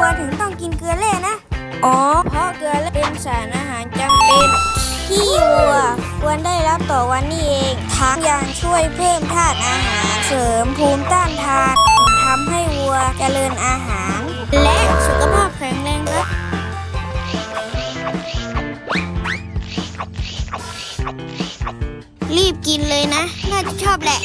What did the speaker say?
วัวถึงต้องกินเกลือแร่นะ อ๋อ เพราะเกลือแร่เป็นสารอาหารจำเป็นที่วัวควรได้รับต่อวันนี่เองทั้งยังช่วยเพิ่มธาตุอาหาร เสริมภูมิต้านทานทำให้วัวเจริญอาหาร และสุขภาพแข็งแรงครับรีบกินเลยนะ น่าจะชอบแหละ